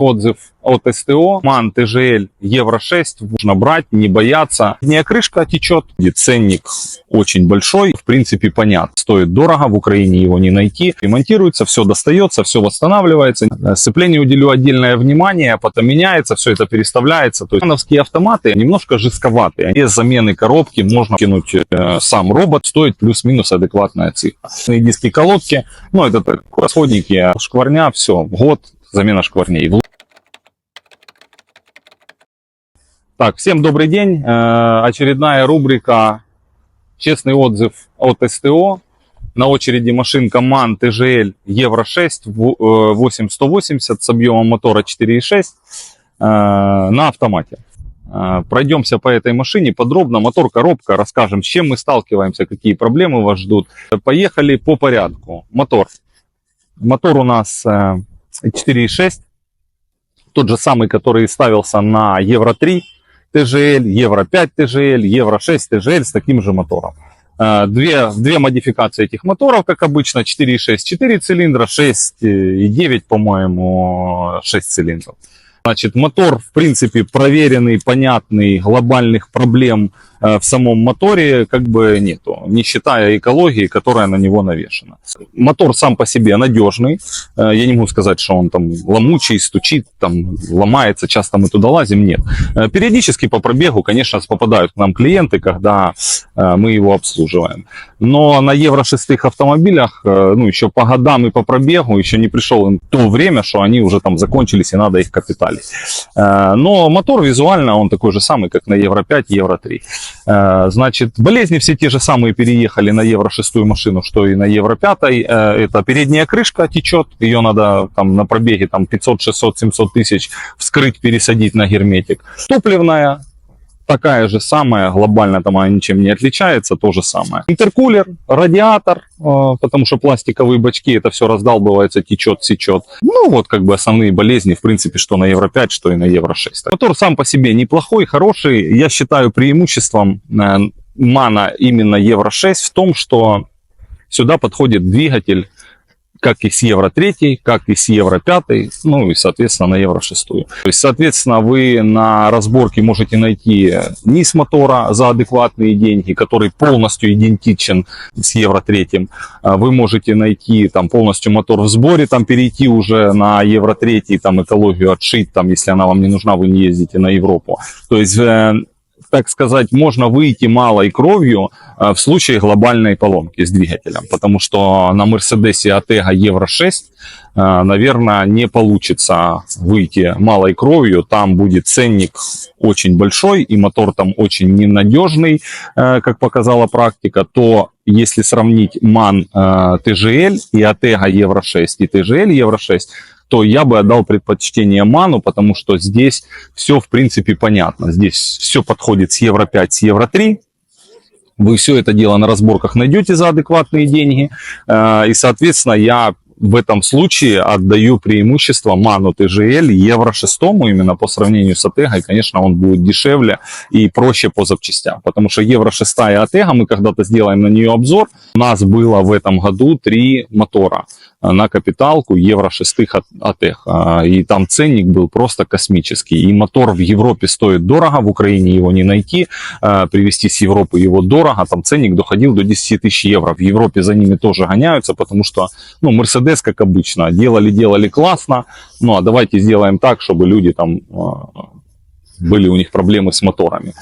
Отзыв от СТО. МАН ТЖЛ Евро-6 можно брать, не бояться. Не крышка течет. И Ценник очень большой. В принципе, понятно. Стоит дорого, в Украине его не найти. Ремонтируется, все достается, все восстанавливается. Сцеплению уделю отдельное внимание, потом меняется, все это переставляется. То есть мановские автоматы немножко жестковатые. Без замены коробки можно кинуть э, сам робот. Стоит плюс-минус адекватная цифра. Диски колодки, ну это так, расходники, шкварня, все, год, замена шкварней. Так, всем добрый день. Э, Очередная рубрика «Честный отзыв от СТО». На очереди машинка MAN TGL Евро-6 в- э, 8180 с объемом мотора 4.6 э, на автомате. Э, Пройдемся по этой машине подробно. Мотор, коробка, расскажем, с чем мы сталкиваемся, какие проблемы вас ждут. Поехали по порядку. Мотор. Мотор у нас э, 4.6, тот же самый, который ставился на Евро 3 TGL, Евро 5 TGL, Евро 6 TGL с таким же мотором. Э, Две, две модификации этих моторов, как обычно, 4.6, 4 цилиндра, 6,9, по-моему, 6 цилиндров. Значит, мотор, в принципе, проверенный, понятный, глобальных проблем э, в самом моторе как бы нету, не считая экологии, которая на него навешена. Мотор сам по себе надежный, Э, я не могу сказать, что он там ломучий, стучит, там ломается, часто мы туда лазим, нет. Э, Периодически по пробегу, конечно, попадают к нам клиенты, когда э, мы его обслуживаем. Но на Евро 6 автомобилях, э, ну, еще по годам и по пробегу, еще не пришел то время, что они уже там закончились и надо их капиталить. Э, Но мотор визуально, он такой же самый, как на Евро 5, Евро 3. Э, Значит, болезни все те же самые переехали на Евро 6 машину, что и на Евро 5. Э, Это передняя крышка течет, ее надо там на пробеге там 500, 600, 700 тысяч вскрыть, пересадить на герметик. Топливная, такая же самая, глобально там она ничем не отличается, то же самое. Интеркулер, радиатор, э, потому что пластиковые бачки, это все раздалбывается, течет, сечет. Ну вот как бы основные болезни, в принципе, что на Евро 5, что и на Евро 6. Мотор сам по себе неплохой, хороший. Я считаю преимуществом э, МАНа именно Евро 6 в том, что сюда подходит двигатель как и с Евро 3, как и с Евро 5, ну и, соответственно, на Евро 6. То есть, соответственно, вы на разборке можете найти низ мотора за адекватные деньги, который полностью идентичен с Евро 3. А Вы можете найти там полностью мотор в сборе, там перейти уже на Евро 3, там экологию отшить, там, если она вам не нужна, вы не ездите на Европу. То есть, э, так сказать, можно выйти малой кровью э, в случае глобальной поломки с двигателем, потому что на Мерседесе Аттега Евро 6, э, наверное, не получится выйти малой кровью, там будет ценник очень большой и мотор там очень ненадежный, э, как показала практика, то если сравнить э, TGL и Аттега Евро 6 и TGL Евро 6, то я бы отдал предпочтение Ману, потому что здесь все, в принципе, понятно. Здесь все подходит с Евро 5, с Евро 3. Вы все это дело на разборках найдете за адекватные деньги. Э, И, соответственно, я в этом случае отдаю преимущество Ману TGL Евро 6 именно по сравнению с Атегой. Конечно, он будет дешевле и проще по запчастям. Потому что Евро 6 и Атега, мы когда-то сделаем на нее обзор. У нас было в этом году три мотора на капиталку Евро 6 от Атег. А, И там ценник был просто космический. И мотор в Европе стоит дорого, в Украине его не найти. Э, Привезти с Европы его дорого. Там ценник доходил до 10 тысяч евро. В Европе за ними тоже гоняются, потому что, ну, Мерседес, как обычно, делали-делали классно. Ну, а давайте сделаем так, чтобы люди там э, были у них проблемы с моторами.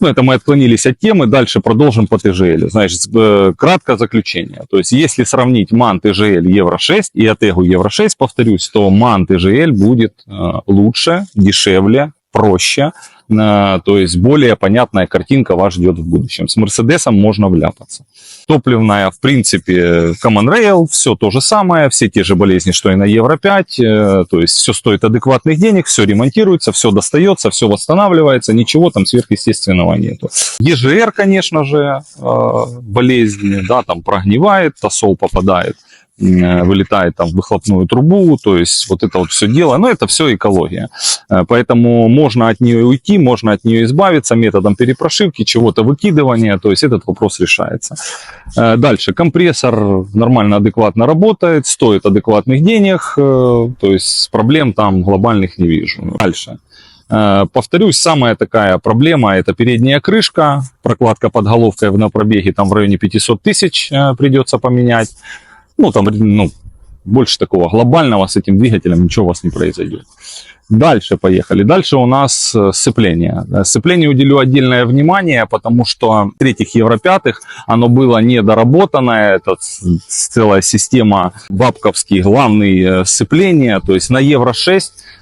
Ну, это мы отклонились от темы, дальше продолжим по TGL. Значит, э, кратко заключение. То есть, если сравнить MAN TGL Евро 6 и Атегу Евро 6, повторюсь, то MAN TGL будет э, лучше, дешевле, проще, то есть более понятная картинка вас ждет в будущем. С Мерседесом можно вляпаться. Топливная, в принципе, Common Rail, все то же самое, все те же болезни, что и на Евро 5, э, то есть все стоит адекватных денег, все ремонтируется, все достается, все восстанавливается, ничего там сверхъестественного нету. ЕЖР, конечно же, э, болезни, да, там прогнивает, тосол попадает, вылетает там в выхлопную трубу, то есть вот это вот все дело, но это все экология. Э, Поэтому можно от нее уйти, можно от нее избавиться методом перепрошивки, чего-то выкидывания, то есть этот вопрос решается. Э, Дальше, компрессор нормально, адекватно работает, стоит адекватных денег, э, то есть проблем там глобальных не вижу. Дальше. Э, Повторюсь, самая такая проблема это передняя крышка, прокладка под головкой на пробеге там в районе 500 тысяч э, придется поменять. Ну, там, ну, больше такого глобального с этим двигателем ничего у вас не произойдет. Дальше поехали. Дальше у нас э, сцепление. Сцеплению уделю отдельное внимание, потому что третьих Евро-пятых оно было недоработанное. Это целая система бабковских, главные э, сцепления. То есть на Евро-6 э,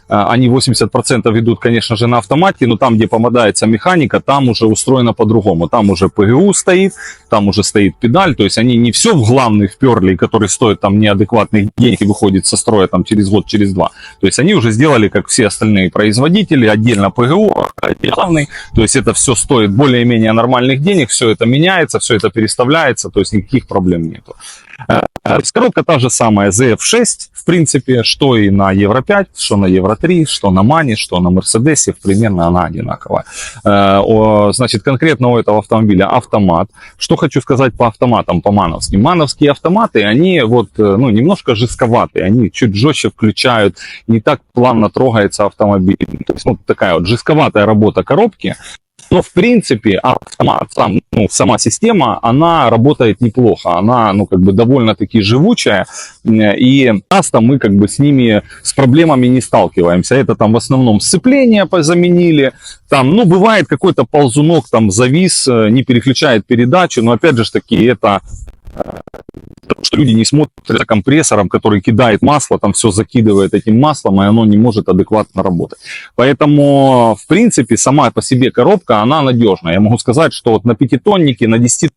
они 80% идут, конечно же, на автомате, но там, где помадается механика, там уже устроено по-другому. Там уже ПГУ стоит, там уже стоит педаль, то есть они не все в главный вперли, который стоит там неадекватных денег и выходит со строя там через год, через два. То есть они уже сделали, как все остальные производители, отдельно ПГУ, главный, то есть это все стоит более-менее нормальных денег, все это меняется, все это переставляется, то есть никаких проблем нету. Э, Коробка та же самая ZF6, в принципе, что и на Евро 5, что на Евро 3, что на Мане, что на Мерседесе, примерно она одинаковая. Э, Значит, конкретно у этого автомобиля автомат. Что хочу сказать по автоматам, по мановским. Мановские автоматы, они вот, э, ну, немножко жестковатые, они чуть жестче включают, не так плавно трогается автомобиль. То есть, ну, такая вот жестковатая работа коробки. Но, в принципе, автомат, сам, ну, сама система, она работает неплохо. Она, ну, как бы довольно-таки живучая. Э, И часто мы, как бы, с ними, с проблемами не сталкиваемся. Это там в основном сцепление заменили. Там, ну, бывает какой-то ползунок там завис, э, не переключает передачу. Но, опять же таки, это потому что люди не смотрят за компрессором, который кидает масло, там все закидывает этим маслом, и оно не может адекватно работать. Поэтому, в принципе, сама по себе коробка, она надежная. Я могу сказать, что вот на пятитоннике, на 10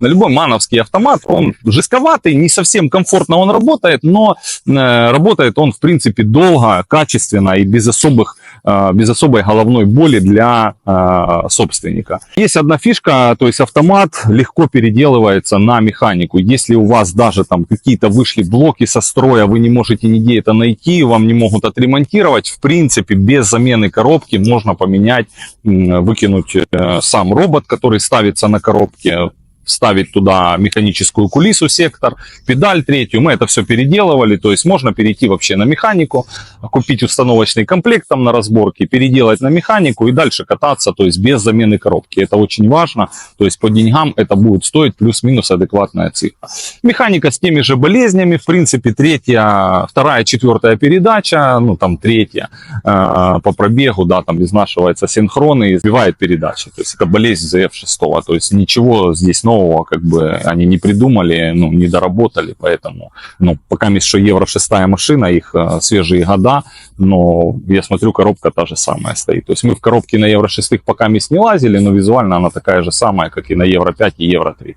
на любой мановский автомат, он жестковатый, не совсем комфортно он работает, но э, работает он, в принципе, долго, качественно и без особых, без особой головной боли для э, собственника. Есть одна фишка, то есть автомат легко переделывается на механику. Если у вас даже там какие-то вышли блоки со строя, вы не можете нигде это найти, вам не могут отремонтировать, в принципе, без замены коробки можно поменять, выкинуть э, сам робот, который ставится на коробке, вставить туда механическую кулису, сектор, педаль третью. Мы это все переделывали, то есть можно перейти вообще на механику, купить установочный комплект там на разборке, переделать на механику и дальше кататься, то есть без замены коробки. Это очень важно, то есть по деньгам это будет стоить плюс-минус адекватная цифра. Механика с теми же болезнями, в принципе, третья, вторая, четвертая передача, ну там третья э, по пробегу, да, там изнашивается синхроны и сбивает передачи. То есть это болезнь ZF6, то есть ничего здесь нового как бы они не придумали, ну, не доработали, поэтому, ну, пока еще Евро 6 машина, их э, свежие года, но я смотрю, коробка та же самая стоит. То есть мы в коробке на Евро 6 пока не лазили, но визуально она такая же самая, как и на Евро 5 и Евро 3.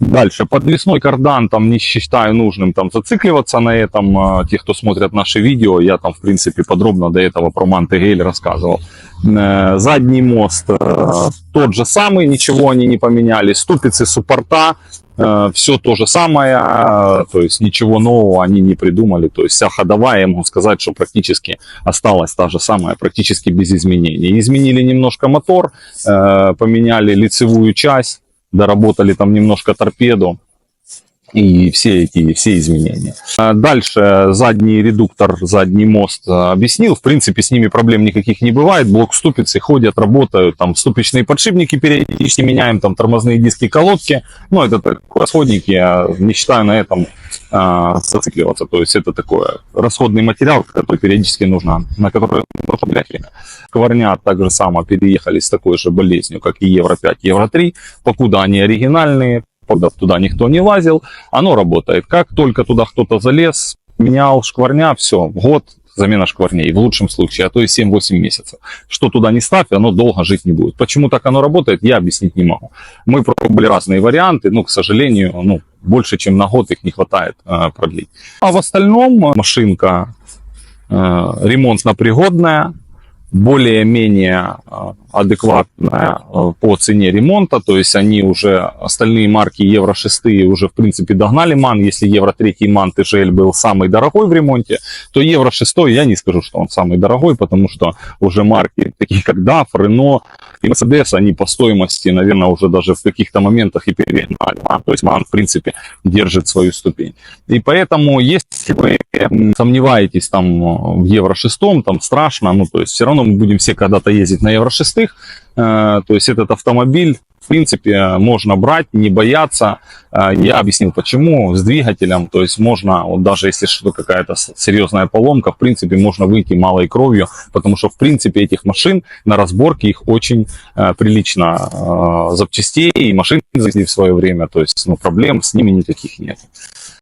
Дальше, подвесной кардан, там не считаю нужным там зацикливаться на этом. А, Те, кто смотрят наши видео, я там, в принципе, подробно до этого про Мантегель рассказывал. Э, Задний мост э, тот же самый, ничего они не поменяли. Ступицы суппорта, все то же самое, э, то есть ничего нового они не придумали. То есть вся ходовая, я могу сказать, что практически осталась та же самая, практически без изменений. Изменили немножко мотор, э, поменяли лицевую часть, доработали там немножко торпеду и все эти все изменения. А Дальше задний редуктор, задний мост а, объяснил. В принципе, с ними проблем никаких не бывает. Блок ступицы ходят, работают. Там ступичные подшипники периодически меняем, там тормозные диски, колодки. Ну, это так, расходники, я не считаю на этом а, зацикливаться. То есть это такой расходный материал, который периодически нужно, на который нужно уделять время. Коварня так же само переехали с такой же болезнью, как и Евро 5, Евро 3. Покуда они оригинальные, когда туда никто не лазил, оно работает. Как только туда кто-то залез, менял шкварня, все, год замена шкварней, в лучшем случае, а то и 7-8 месяцев. Что туда не ставь, оно долго жить не будет. Почему так оно работает, я объяснить не могу. Мы пробовали разные варианты, но, к сожалению, ну, больше, чем на год их не хватает э, продлить. А в остальном машинка э, ремонтно-пригодная, более-менее э, адекватная э, по цене ремонта, то есть они уже, остальные марки Евро 6 уже в принципе догнали МАН, если Евро 3 МАН TGL был самый дорогой в ремонте, то Евро 6 я не скажу, что он самый дорогой, потому что уже марки такие как DAF, Renault и Mercedes, они по стоимости, наверное, уже даже в каких-то моментах и перегнали МАН, то есть МАН в принципе держит свою ступень. И поэтому, если вы сомневаетесь там э, в Евро 6, там страшно, ну то есть все равно мы будем все когда-то ездить на Евро 6, Э, То есть этот автомобиль, в принципе, можно брать, не бояться. Э, Я объяснил, почему. С двигателем, то есть можно, вот даже если что какая-то серьезная поломка, в принципе, можно выйти малой кровью, потому что, в принципе, этих машин на разборке их очень э, прилично запчастей и машин в свое время, то есть ну, проблем с ними никаких нет.